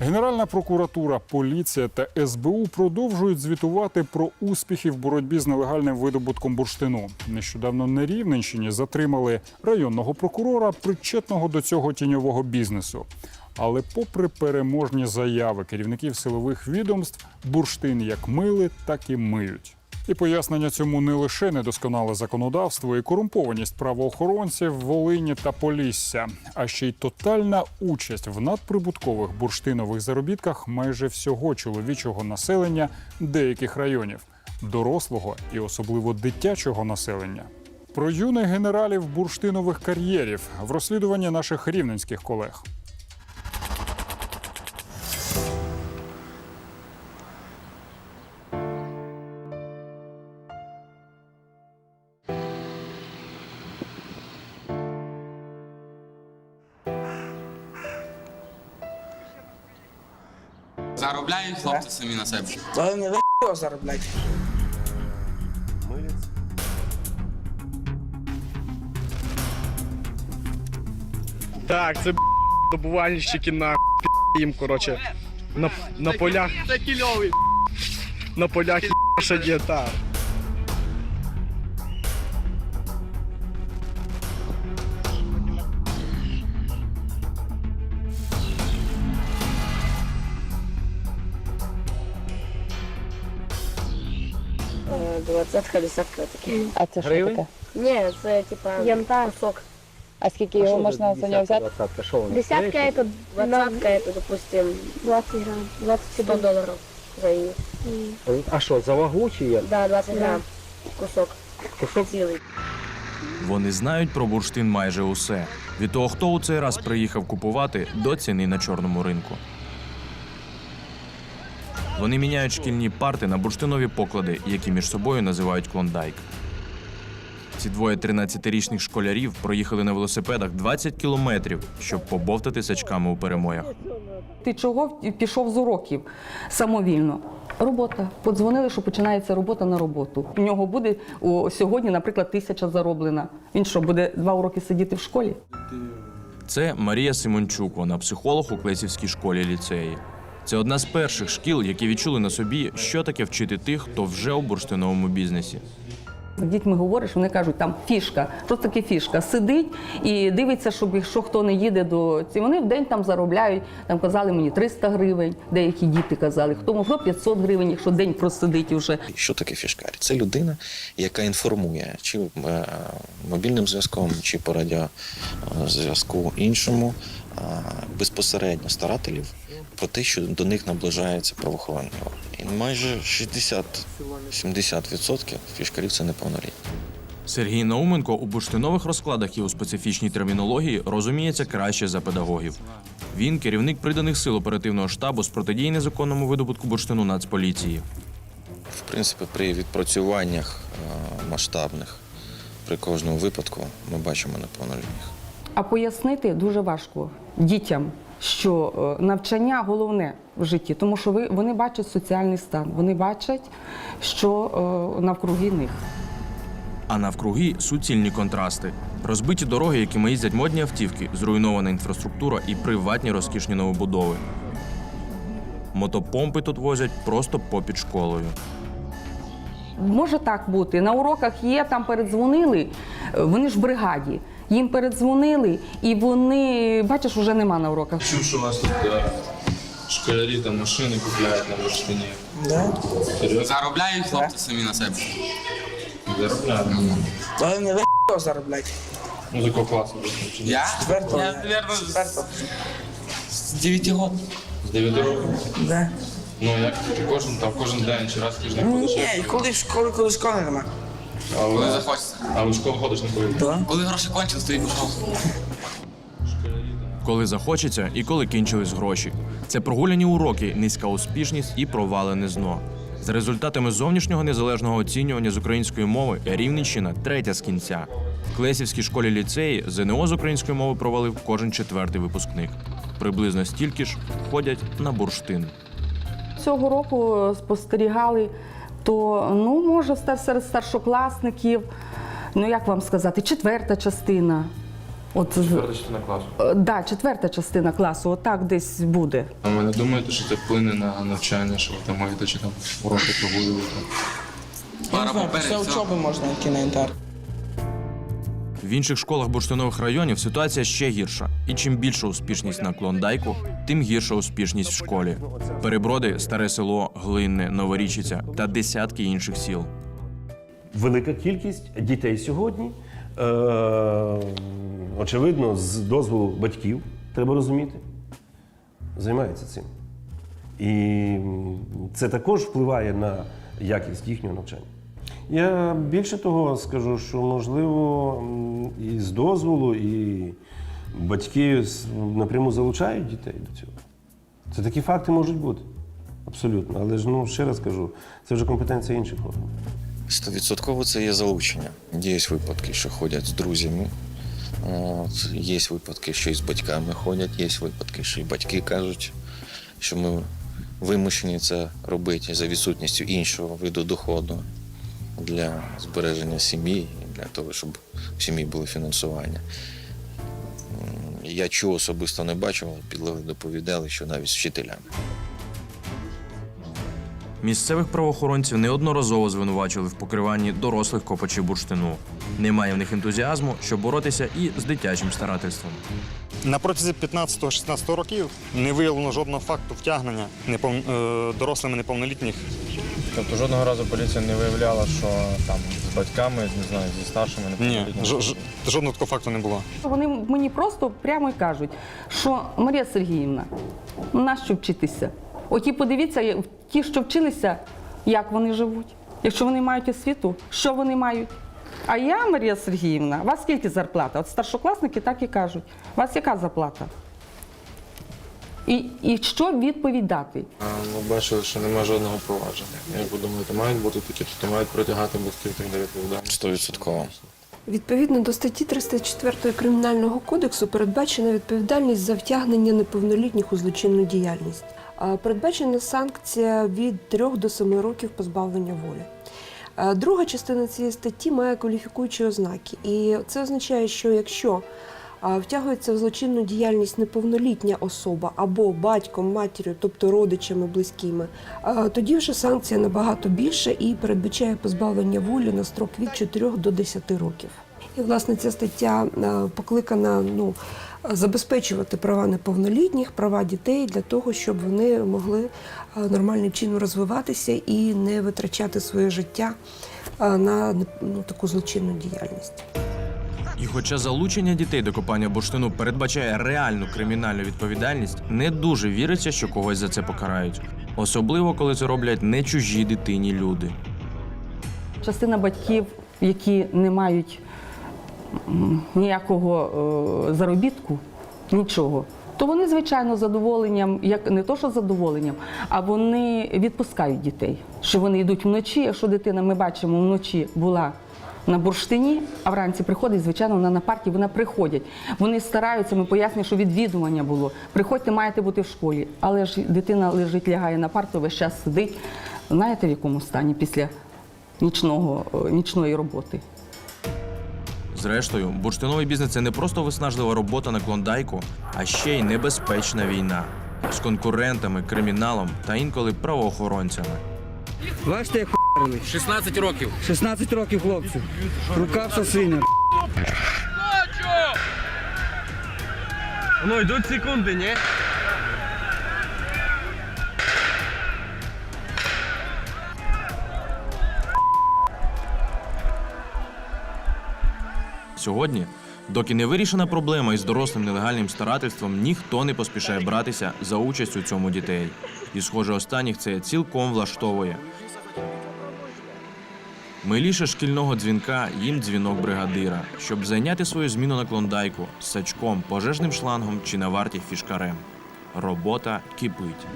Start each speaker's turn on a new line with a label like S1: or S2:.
S1: Генеральна прокуратура, поліція та СБУ продовжують звітувати про успіхи в боротьбі з нелегальним видобутком бурштину. Нещодавно на Рівненщині затримали районного прокурора, причетного до цього тіньового бізнесу. Але, попри переможні заяви керівників силових відомств, бурштин як мили, так і миють. І пояснення цьому не лише недосконале законодавство і корумпованість правоохоронців Волині та Полісся, а ще й тотальна участь в надприбуткових бурштинових заробітках майже всього чоловічого населення деяких районів, дорослого і особливо дитячого населення. Про юних генералів бурштинових кар'єрів в розслідуванні наших рівненських колег.
S2: Заробляють хлопці самі на себе.
S3: Але не ви його заробляйте.
S4: Так, це б**, добувальщики на б**, їм, коротше. На, на полях. Це кільовий. На полях є, так.
S5: Двадцятка, десятка такі.
S6: А це що таке?
S5: Ні, це типа
S7: Янтар.
S5: кусок.
S6: А скільки його можна за нього взяти?
S7: Десятка это
S5: Двадцатка, это, допустим,
S7: 20 грам, 20
S5: 100 долларов за її.
S8: А що, за вагу чи як?
S5: Да, 20 грам. Кусок.
S8: Кусок?
S5: Цілий.
S9: Вони знають про бурштин майже усе. Від того, хто у цей раз приїхав купувати, до ціни на чорному ринку. Вони міняють шкільні парти на бурштинові поклади, які між собою називають клондайк. Ці двоє 13-річних школярів проїхали на велосипедах 20 кілометрів, щоб побовтати сачками у перемоях.
S10: Ти чого пішов з уроків самовільно? Робота. Подзвонили, що починається робота на роботу. У нього буде о, сьогодні, наприклад, тисяча зароблена. Він що, буде два уроки сидіти в школі?
S9: Це Марія Симончук, вона психолог у Клесівській школі ліцеї. Це одна з перших шкіл, які відчули на собі, що таке вчити тих, хто вже у бурштиновому бізнесі.
S10: З дітьми говориш, вони кажуть, там фішка. Що таке фішка? Сидить і дивиться, щоб якщо хто не їде до ці. Вони в день там заробляють. Там казали мені 300 гривень, деякі діти казали, хто можливо 500 гривень, якщо день просидить уже.
S11: Що таке фішкарі? Це людина, яка інформує чи е, мобільним зв'язком, чи по радіозв'язку іншому безпосередньо старателів про те, що до них наближаються правоохоронні органи. І майже 60-70% фішкарів це неповнолітні.
S9: Сергій Науменко у бурштинових розкладах і у специфічній термінології розуміється краще за педагогів. Він керівник приданих сил оперативного штабу з протидії незаконному видобутку бурштину Нацполіції.
S11: В принципі, при відпрацюваннях масштабних при кожному випадку ми бачимо неповнолітніх.
S10: А пояснити дуже важко дітям, що е, навчання головне в житті, тому що ви, вони бачать соціальний стан, вони бачать, що е, навкруги них.
S9: А навкруги суцільні контрасти: розбиті дороги, якими їздять модні автівки, зруйнована інфраструктура і приватні розкішні новобудови. Мотопомпи тут возять просто попід школою.
S10: Може так бути. На уроках є, там передзвонили, вони ж в бригаді. Їм передзвонили, і вони, бачиш, вже нема на уроках.
S4: Чув, що у вас тут е, школярі там машини купляють на бурштині.
S3: Да?
S2: Заробляють хлопці самі на себе.
S4: Заробляють.
S3: Але не ви його заробляйте.
S4: Ну, з якого класу?
S2: Я?
S3: Четвертого.
S2: Я,
S3: Четвертого.
S2: з 9 років.
S4: З 9 років.
S3: Да.
S4: Ну, як кожен, там, кожен день чи раз в тиждень ходиш?
S3: Ні, коли в школі, коли школи нема.
S2: Коли захочеться.
S4: А в школу ходиш на коли?
S3: Да.
S2: Коли гроші кончились, то і пішов.
S9: Коли захочеться і коли кінчились гроші. Це прогуляні уроки, низька успішність і провалене зно. За результатами зовнішнього незалежного оцінювання з української мови Рівненщина третя з кінця. В Клесівській школі ліцеї ЗНО з української мови провалив кожен четвертий випускник. Приблизно стільки ж ходять на бурштин.
S10: Цього року е, спостерігали, то ну, може, серед старшокласників, ну як вам сказати, четверта частина. От Четверта
S2: частина класу.
S10: Так, да, четверта частина класу, отак десь буде.
S2: А ви не думаєте, що це вплине на навчання, що ви там маєте чи там уроки прогулювати?
S3: Я
S2: Пара
S3: не знаю, після
S2: все.
S3: учоби можна йти на інтер.
S9: В інших школах бурштинових районів ситуація ще гірша. І чим більша успішність на клондайку, тим гірша успішність в школі. Переброди, старе село, глинне, новорічиця та десятки інших сіл.
S12: велика кількість дітей сьогодні. Е, очевидно, з дозволу батьків, треба розуміти, займаються цим. І це також впливає на якість їхнього навчання. Я більше того скажу, що можливо і з дозволу, і батьки напряму залучають дітей до цього. Це такі факти можуть бути. Абсолютно. Але ж ну ще раз кажу, це вже компетенція інших органів.
S11: Стовідсотково це є залучення. Є випадки, що ходять з друзями. От, є випадки, що і з батьками ходять, є випадки, що і батьки кажуть, що ми вимушені це робити за відсутністю іншого виду доходу для збереження сім'ї, для того, щоб в сім'ї було фінансування. Я чого особисто не бачив, але підлеглі доповідали, що навіть з вчителями.
S9: Місцевих правоохоронців неодноразово звинувачували в покриванні дорослих копачів бурштину. Немає в них ентузіазму, щоб боротися і з дитячим старательством.
S13: На протязі 15-16 років не виявлено жодного факту втягнення е, дорослими неповнолітніх.
S2: Тобто жодного разу поліція не виявляла, що там з батьками, не знаю, зі старшими
S13: Ні, ж- ж- жодного такого факту не було.
S10: Вони мені просто прямо й кажуть, що Марія Сергіївна, нащо вчитися? Оті подивіться, ті, що вчилися, як вони живуть. Якщо вони мають освіту, що вони мають? А я, Марія Сергіївна, у вас скільки зарплата? От старшокласники так і кажуть. У вас яка зарплата? І, і що відповідати?
S2: Ми бачили, що немає жодного провадження. Як ви думаєте, мають бути такі, то мають притягати батьків так до відповідальності?
S11: Стовідсотково.
S7: Відповідно до статті 304 Кримінального кодексу передбачена відповідальність за втягнення неповнолітніх у злочинну діяльність. Передбачена санкція від 3 до 7 років позбавлення волі. Друга частина цієї статті має кваліфікуючі ознаки. І це означає, що якщо втягується в злочинну діяльність неповнолітня особа або батьком, матір'ю, тобто родичами близькими, тоді вже санкція набагато більша і передбачає позбавлення волі на строк від 4 до 10 років. І власне ця стаття покликана ну, забезпечувати права неповнолітніх, права дітей для того, щоб вони могли нормальним чином розвиватися і не витрачати своє життя на ну, таку злочинну діяльність.
S9: І хоча залучення дітей до копання бурштину передбачає реальну кримінальну відповідальність, не дуже віриться, що когось за це покарають. Особливо, коли це роблять не чужі дитині люди.
S10: Частина батьків, які не мають ніякого е, заробітку, нічого, то вони, звичайно, задоволенням, як не то, що задоволенням, а вони відпускають дітей. Що вони йдуть вночі. Якщо дитина, ми бачимо, вночі була на бурштині, а вранці приходить, звичайно, вона на парті, вона приходять. Вони стараються, ми пояснюємо, що відвідування було. Приходьте, маєте бути в школі. Але ж дитина лежить, лягає на парту, весь час сидить. Знаєте, в якому стані після нічного, е, нічної роботи.
S9: Зрештою, бурштиновий бізнес це не просто виснажлива робота на клондайку, а ще й небезпечна війна з конкурентами, криміналом та інколи правоохоронцями.
S8: Бачите, як
S2: 16 років.
S8: 16 років хлопцю. Рука все синя.
S4: Ну, йдуть секунди, ні?
S9: Сьогодні, доки не вирішена проблема із дорослим нелегальним старательством, ніхто не поспішає братися за участь у цьому дітей. І, схоже, останніх це цілком влаштовує. Миліше шкільного дзвінка їм дзвінок бригадира, щоб зайняти свою зміну на клондайку сачком, пожежним шлангом чи на варті фішкарем. Робота кипить.